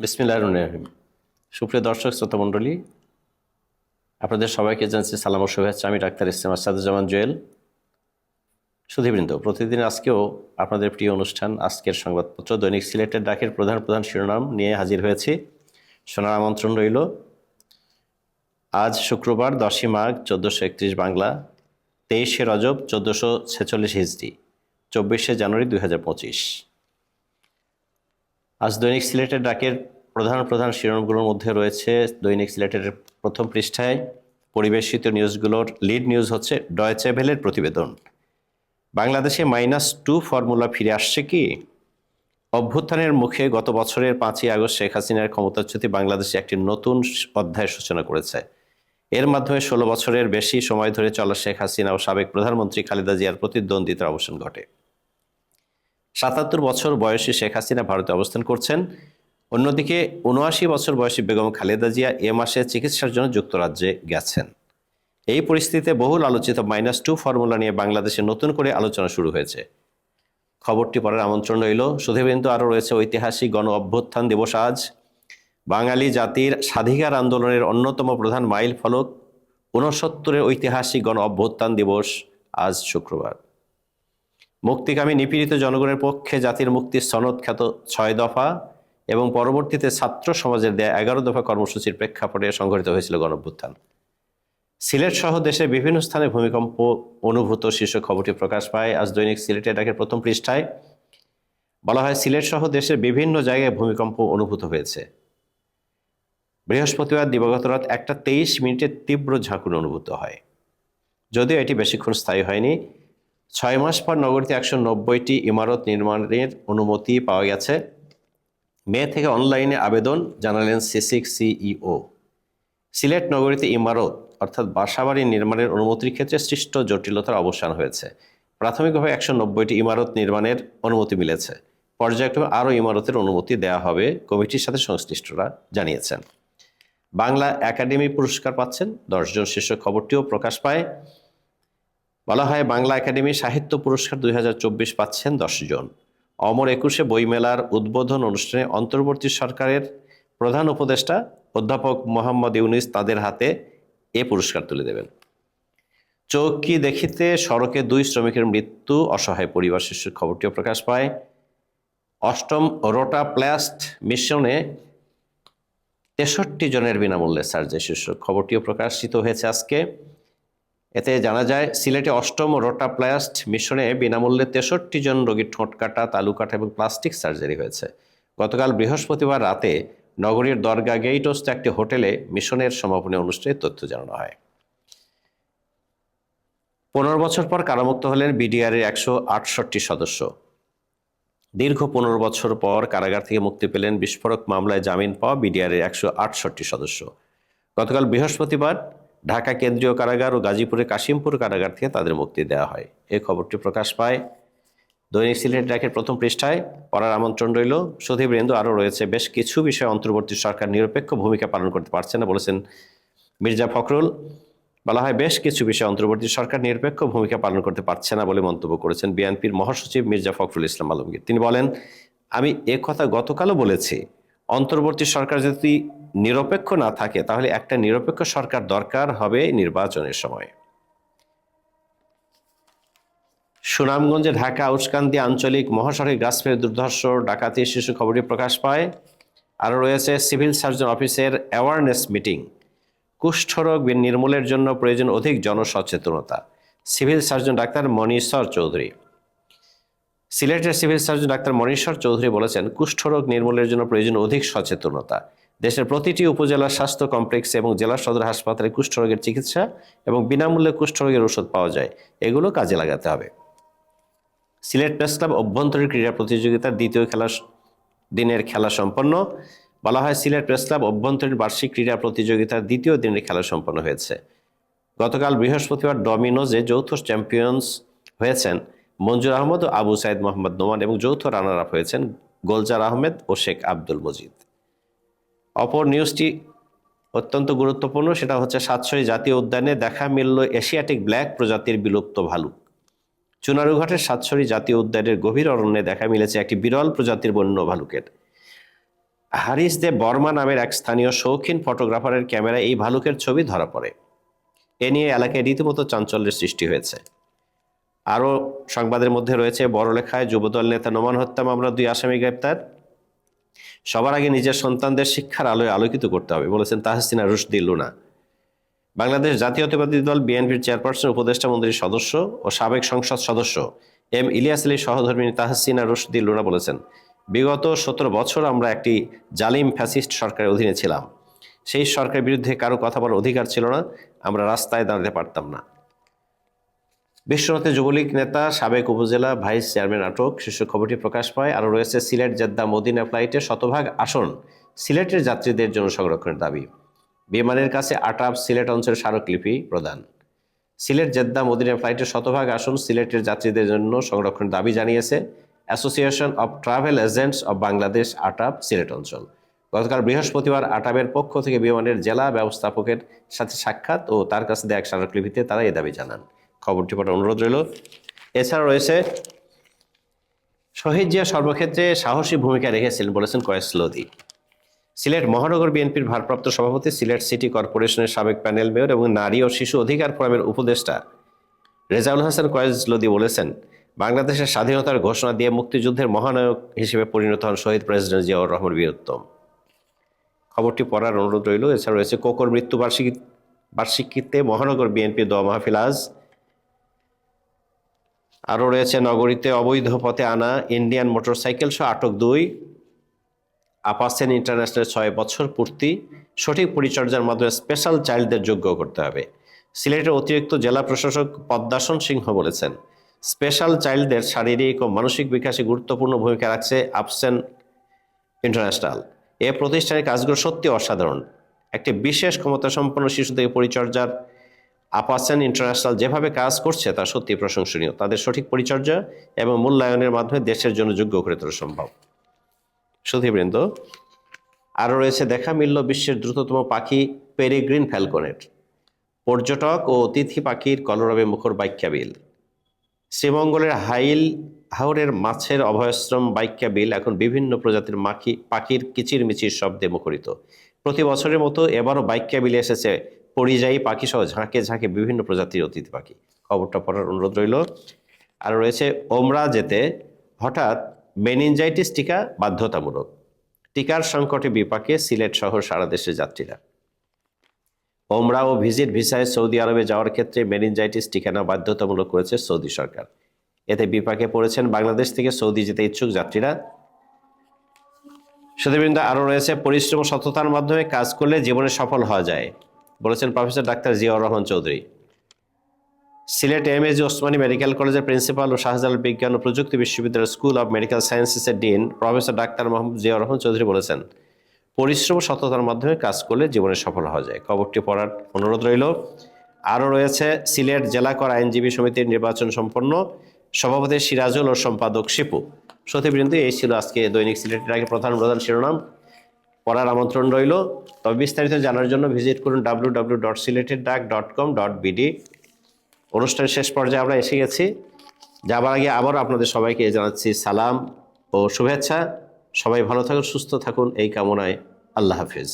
বিসমিল্লাহ রহিম। সুপ্রিয় দর্শক, শ্রোতা মণ্ডলী, আপনাদের সবাইকে জানছি সালাম ও শুভেচ্ছা। আমি ডাক্তার ইসলাম আসাদুজ্জামান জুয়েল, সুধীবৃন্দ। প্রতিদিন আজকেও আপনাদের প্রিয় অনুষ্ঠান, আজকের সংবাদপত্র, দৈনিক সিলেটের ডাকের প্রধান প্রধান শিরোনাম নিয়ে হাজির হয়েছি। শোনার আমন্ত্রণ রইল। আজ শুক্রবার, দশই মাঘ, চোদ্দোশো একত্রিশ বাংলা, তেইশে রজব, চোদ্দোশো ছেচল্লিশ হিজড়ি, চব্বিশে জানুয়ারি দুই হাজার পঁচিশ। আজ দৈনিক সিলেটের ডাকের প্রধান প্রধান শিরোনামগুলোর মধ্যে রয়েছে দৈনিক সিলেটের প্রথম পৃষ্ঠায় পরিবেশিত নিউজগুলোর লিড নিউজ হচ্ছে ডয়চে ভেলের প্রতিবেদন। বাংলাদেশে মাইনাস টু ফর্মুলা ফিরে আসছে কি? অভ্যুত্থানের মুখে গত বছরের পাঁচই আগস্ট শেখ হাসিনার ক্ষমতাচ্যুতি বাংলাদেশে একটি নতুন অধ্যায় সূচনা করেছে। এর মাধ্যমে ষোলো বছরের বেশি সময় ধরে চলা শেখ হাসিনা ও সাবেক প্রধানমন্ত্রী খালেদা জিয়ার প্রতিদ্বন্দ্বিতার অবসান ঘটে। সাতাত্তর বছর বয়সী শেখ হাসিনা ভারতে অবস্থান করছেন। অন্যদিকে উনআশি বছর বয়সী বেগম খালেদা জিয়া এ মাসে চিকিৎসার জন্য যুক্তরাজ্যে গেছেন। এই পরিস্থিতিতে বহুল আলোচিত মাইনাস টু ফর্মুলা নিয়ে বাংলাদেশে নতুন করে আলোচনা শুরু হয়েছে। খবরটি পড়ার আমন্ত্রণ রইল। সুধীবৃন্দ আরও রয়েছে ঐতিহাসিক গণ অভ্যুত্থান দিবস আজ। বাঙালি জাতির স্বাধিকার আন্দোলনের অন্যতম প্রধান মাইল ফলক ঊনসত্তরের ঐতিহাসিক গণ অভ্যুত্থান দিবস আজ শুক্রবার। মুক্তিকামী নিপীড়িত জনগণের পক্ষে জাতির মুক্তির সনদ খ্যাত ছয় দফা এবং পরবর্তীতে ছাত্র সমাজের দেয়া এগারো দফা কর্মসূচির প্রেক্ষাপটে সংঘটিত হয়েছিল গণঅভ্যুত্থান। সিলেট সহ দেশের বিভিন্ন স্থানে ভূমিকম্প অনুভূত শীর্ষক খবরটি প্রকাশ পায়। আজ দৈনিক সিলেটের ডাকের প্রথম পৃষ্ঠায় বলা হয়, সিলেট সহ দেশের বিভিন্ন জায়গায় ভূমিকম্প অনুভূত হয়েছে। বৃহস্পতিবার দিবাগত রাত একটা তেইশ মিনিটের তীব্র ঝাঁকুন অনুভূত হয়। যদিও এটি বেশিক্ষণ স্থায়ী হয়নি ছয় মাস পর নগরীতে একশো নব্বইটি ইমারত নির্মাণের অনুমতি পাওয়া গেছে। মে থেকে অনলাইনে আবেদন জানালেন সিসিক সিইও। সিলেট নগরীতে ইমারত অর্থাৎ বাসাবাড়ি নির্মাণের অনুমতির ক্ষেত্রে সৃষ্ট জটিলতার অবসান হয়েছে। প্রাথমিকভাবে একশো নব্বইটি ইমারত নির্মাণের অনুমতি মিলেছে। পর্যায়ক্রমে আরও ইমারতের অনুমতি দেওয়া হবে কমিটির সাথে সংশ্লিষ্টরা জানিয়েছেন। বাংলা একাডেমি পুরস্কার পাচ্ছেন দশজন শীর্ষ খবরটিও প্রকাশ পায়। বলা হয় বাংলা একাডেমি সাহিত্য পুরস্কার দুই হাজার চব্বিশ পাচ্ছেন দশজন অমর একুশে বইমেলার উদ্বোধন অনুষ্ঠানে অন্তর্বর্তী সরকারের প্রধান উপদেষ্টা অধ্যাপক মোহাম্মদ ইউনিস তাদের হাতে এ পুরস্কার তুলে দেবেন। চৌকি দেখিতে সড়কে দুই শ্রমিকের মৃত্যু, অসহায় পরিবার শিশুর খবরটিও প্রকাশ পায়। অষ্টম রোটা প্লাস্ট মিশনে তেষট্টি জনের বিনামূল্যে সার্জারি শীর্ষক খবরটিও প্রকাশিত হয়েছে আজকে। এতে জানা যায়, সিলেটে অষ্টম রোটাপ্লাস্ট মিশনে বিনামূল্যে তেষট্টি জন রোগীর ঠোঁট কাটা, তালু কাটা এবং প্লাস্টিক সার্জারি হয়েছে। গতকাল বৃহস্পতিবার রাতে নগরীর দরগা গেইটস্ট একটি হোটেলে মিশনের সমাপনী অনুষ্ঠানে তথ্য জানানো হয়। পনেরো বছর পর কারামুক্ত হলেন বিডিআরের একশো আটষট্টি সদস্য। দীর্ঘ পনেরো বছর পর কারাগার থেকে মুক্তি পেলেন বিস্ফোরক মামলায় জামিন পাওয়া বিডিআরের একশো আটষট্টি সদস্য। গতকাল বৃহস্পতিবার ঢাকা কেন্দ্রীয় কারাগার ও গাজীপুরের কাশিমপুর কারাগার থেকে তাদের মুক্তি দেওয়া হয়। এই খবরটি প্রকাশ পায়। দৈনিক সিলেট ডাকের প্রথম পৃষ্ঠায় পড়ার আমন্ত্রণ রইল। সুধীবৃন্দ আরও রয়েছে। বেশ কিছু বিষয়ে অন্তর্বর্তী সরকার নিরপেক্ষ ভূমিকা পালন করতে পারছে না বলেছেন মির্জা ফখরুল। বলা হয়, বেশ কিছু বিষয়ে অন্তর্বর্তী সরকার নিরপেক্ষ ভূমিকা পালন করতে পারছে না বলে মন্তব্য করেছেন বিএনপির মহাসচিব মির্জা ফখরুল ইসলাম আলমগীর। তিনি বলেন, আমি এ কথা গতকালও বলেছি অন্তর্বর্তী সরকার যদি নিরপেক্ষ না থাকে, তাহলে একটা নিরপেক্ষ সরকার দরকার হবে নির্বাচনের সময়। সুনামগঞ্জে ঢাকা উস্কান্দি আঞ্চলিক মহাসড়ক গাছফের দুর্ধর্ষ ডাকাতি শিশু খবরটি প্রকাশ পায়। আরও রয়েছে, সিভিল সার্জন অফিসের অ্যাওয়ারনেস মিটিং কুষ্ঠরোগ নির্মূলের জন্য প্রয়োজন অধিক জনসচেতনতা। Civil surgeon doctor Monishwar Chowdhury. সিলেটের civil surgeon doctor Monishwar Chowdhury বলেছেন, কুষ্ঠরোগ নির্মূলের জন্য প্রয়োজন অধিক সচেতনতা। দেশের প্রতিটি উপজেলা স্বাস্থ্য কমপ্লেক্স এবং জেলা সদর হাসপাতালে কুষ্ঠরোগের চিকিৎসা এবং বিনামূল্যে কুষ্ঠরোগের ওষুধ পাওয়া যায়। এগুলো কাজে লাগাতে হবে। সিলেট প্রেস ক্লাব অভ্যন্তরীণ ক্রীড়া প্রতিযোগিতার দ্বিতীয় খেলা দিনের খেলা সম্পন্ন। বলা হয়, সিলেট প্রেস ক্লাব অভ্যন্তরীণ বার্ষিক ক্রীড়া প্রতিযোগিতার দ্বিতীয় দিনের খেলা সম্পন্ন হয়েছে। গতকাল বৃহস্পতিবার ডমিনোজে যৌথ চ্যাম্পিয়ন্স হয়েছেন। মঞ্জুর আহমদ ও আবু সাইদ মোহাম্মদ নোমান এবং যৌথ রানার আপ হয়েছেন গোলজার আহমেদ ও শেখ আব্দুল মজিদ। অপর নিউজটি অত্যন্ত গুরুত্বপূর্ণ, সেটা হচ্ছে সাতশরী জাতীয় উদ্যানে দেখা মিলল এশিয়াটিক ব্ল্যাক প্রজাতির বিলুপ্ত ভালুক। চুনারুঘাটের সাতশরী জাতীয় উদ্যানের গভীর অরণ্যে দেখা মিলেছে একটি বিরল প্রজাতির বন্য ভালুকের। হারিস দে বর্মা নামের এক স্থানীয় শৌখিন ফটোগ্রাফারের ক্যামেরায় এই ভালুকের ছবি ধরা পড়ে। এ নিয়ে এলাকায় রীতিমতো চাঞ্চল্যের সৃষ্টি হয়েছে। আরও সংবাদের মধ্যে রয়েছে বড়লেখায় যুবদল নেতা নোমান হত্যা মামলার দুই আসামি গ্রেপ্তার। সবার আগে নিজের সন্তানদের শিক্ষার আলোয় আলোকিত করতে হবে, বলেছেন তাহসিনা রুশদি লুনা। বাংলাদেশ জাতীয়তাবাদী দল বিএনপির চেয়ারপারসন, উপদেষ্টা মন্ত্রীর সদস্য ও সাবেক সংসদ সদস্য এম ইলিয়াস আলী সহধর্মিনী তাহসিনা রুশদি লুনা বলেছেন, বিগত সতেরো বছর আমরা একটি জালিম ফ্যাসিস্ট সরকারের অধীনে ছিলাম। সেই সরকারের বিরুদ্ধে কারও কথা বলার অধিকার ছিল না, আমরা রাস্তায় দাঁড়াতে পারতাম না। বিশ্বনাথে যুবলীগ নেতা সাবেক উপজেলা ভাইস চেয়ারম্যান আটক। শীর্ষ খবরটি প্রকাশ পায়, আরও রয়েছে সিলেট, জেদ্দা, মদিনা ফ্লাইটে শতভাগ আসন সিলেটের যাত্রীদের জন্য সংরক্ষণের দাবি। বিমানের কাছে আটাপ সিলেট অঞ্চলের স্মারকলিপি প্রদান। সিলেট, জেদ্দা, মদিনা ফ্লাইটের শতভাগ আসন সিলেটের যাত্রীদের জন্য সংরক্ষণের দাবি জানিয়েছে association of travel agents of Bangladesh ATAB Sylhet অঞ্চল। গতকাল বৃহস্পতিবার আটাবের পক্ষ থেকে বিমানের জেলা ব্যবস্থাপকের সাথে সাক্ষাৎ ও তার কাছে দেয়া এক স্মারকলিপিতে তারা এ দাবি জানান। খবরটি পড়ার অনুরোধ রইল। এছাড়া রয়েছে, শহীদ জিয়া সর্বক্ষেত্রে সাহসী ভূমিকা রেখেছিলেন বলেছেন কয়েস লোদি সিলেট মহানগর বিএনপির ভারপ্রাপ্ত সভাপতি, সিলেট সিটি কর্পোরেশনের সাবেক প্যানেল মেয়র এবং নারী ও শিশু অধিকার ফোরামের উপদেষ্টা রেজাউল হাসান কয়েজ লোদি বলেছেন, বাংলাদেশের স্বাধীনতার ঘোষণা দিয়ে মুক্তিযুদ্ধের মহানায়ক হিসেবে পরিণত হন শহীদ প্রেসিডেন্ট জিয়াউর রহমান বীরোত্তম খবরটি পড়ার অনুরোধ রইল। এছাড়া রয়েছে, কোকর মৃত্যু বার্ষিকী বার্ষিকীতে মহানগর বিএনপি দোয়া মাহফিল আজ। আরও রয়েছে নগরীতে অবৈধ পথে আনা ইন্ডিয়ান মোটরসাইকেল সহ আটক দুই। আপাসেন ইন্টারন্যাশনাল ছয় বছর পূর্তি। সঠিক পরিচর্যার মাধ্যমে স্পেশাল চাইল্ডদের যোগ্য করতে হবে। সিলেটের অতিরিক্ত জেলা প্রশাসক পদ্মাসন সিংহ বলেছেন, স্পেশাল চাইল্ডদের শারীরিক ও মানসিক বিকাশে গুরুত্বপূর্ণ ভূমিকা রাখছে আপসেন ইন্টারন্যাশনাল। এ প্রতিষ্ঠানের কাজগুলো সত্যি অসাধারণ। একটি বিশেষ ক্ষমতা সম্পন্ন শিশুদের পরিচর্যার আপাসেন ইন্টারন্যাশনাল যেভাবে কাজ করছে, তা সত্যি প্রশংসনীয়। তাদের সঠিক পরিচর্যা এবং মূল্যায়নের মাধ্যমে দেশের জন্য যোগ্য করে তোলা সম্ভব। সুধীবৃন্দ, আরও রয়েছে দেখা মিলল বিশ্বের দ্রুততম পাখি পেরিগ্রিন ফ্যালকনের পর্যটক ও অতিথি পাখির কলরবে মুখর বাইক্যা বিল শ্রীমঙ্গলের হাইল, হাওরের মাছের অভয়াশ্রম বাইক্যা বিল এখন বিভিন্ন প্রজাতির মাখি, পাখির কিচিরমিচির শব্দে মুখরিত। প্রতি বছরের মতো এবারও বাইক্যা বিলে এসেছে পরিযায়ী পাখি সহ ঝাঁকে ঝাঁকে বিভিন্ন প্রজাতির অতিথি পাখি। খবরটা পড়ার অনুরোধ রইল। আর রয়েছে, ওমরা যেতে হঠাৎ মেনিনজাইটিস টিকা বাধ্যতামূলক। টিকার সংকটে বিপাকে সিলেট শহর সারা দেশের যাত্রীরা। ওমরা ও ভিজিট ভিসায় সৌদি আরবে যাওয়ার ক্ষেত্রে মেনিনজাইটিস টিকানা বাধ্যতামূলক করেছে সৌদি সরকার। এতে বিপাকে পড়েছেন বাংলাদেশ থেকে সৌদি যেতে ইচ্ছুক যাত্রীরা। সুদীবৃন্দ আরও রয়েছে, পরিশ্রম সততার মাধ্যমে কাজ করলে জীবনে সফল হওয়া যায়। বলেছেন professor doctor Ziaur Rahman Chowdhury. Sylhet M AG Osmani medical কলেজের প্রিন্সিপাল ও শাহজালাল বিজ্ঞান ও প্রযুক্তি বিশ্ববিদ্যালয়ের school of medical সায়েন্সেসের dean professor doctor Mohammad Ziaur Rahman Chowdhury বলেছেন, পরিশ্রম সততার মাধ্যমে কাজ করলে জীবনে সফল হওয়া যায়। খবরটি পড়ার অনুরোধ রইল। আরও রয়েছে, সিলেট জেলা কর আইনজীবী সমিতির নির্বাচন সম্পন্ন সভাপতি সিরাজুল ও সম্পাদক শিপু। সতীবৃন্দ, এই ছিল আজকে দৈনিক সিলেটের আগে প্রধান প্রধান শিরোনাম। পড়ার আমন্ত্রণ রইল। তবে বিস্তারিত জানার জন্য ভিজিট করুন ডাব্লু ডাব্লু ডট সিলেটেড ডাক ডট কম ডট বিডি অনুষ্ঠানের শেষ পর্যায়ে আমরা এসে গেছি। যাবার আগে আবারও আপনাদের সবাইকে জানাচ্ছি সালাম ও শুভেচ্ছা। সবাই ভালো থাকুন, সুস্থ থাকুন, এই কামনায় আল্লাহ হাফিজ।